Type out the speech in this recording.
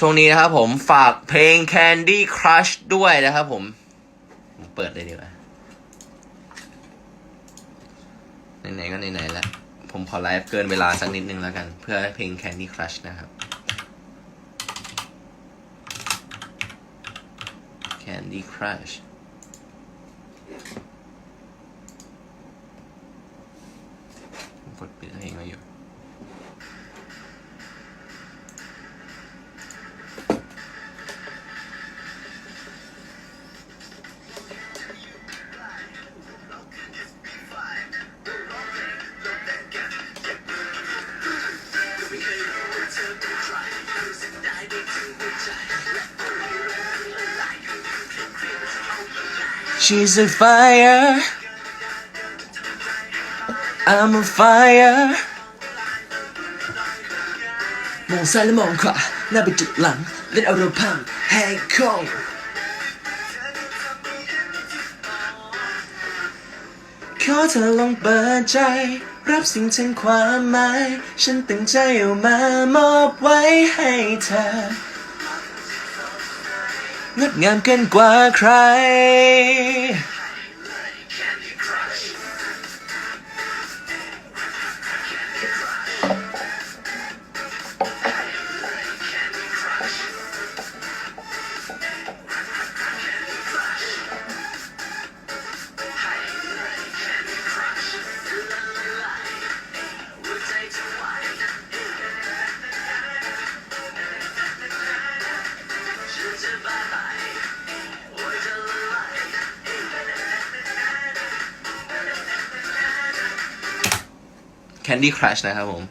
ช่วงนี้นะครับผมฝากเพลง Candy Crush ด้วยนะครับผมเปิดเลยดีกว่าไหนๆก็ไหนๆแล้วผมขอไลฟ์เกินเวลาสักนิดนึงแล้วกัน เพื่อเพลง Candy Crush นะครับ Candy Crush She's a fire I'm a fire มองซ้ายและมองขวาหน้าไปจุดหลัง เล่นเอาเราพังให้คงขอเธอลองเปิดใจ รับสิ่งทั้งความหมาย ฉันตั้งใจเอามามอบไว้ให้เธอ งดงามเกินกว่าใคร Candy Crush นะครับผม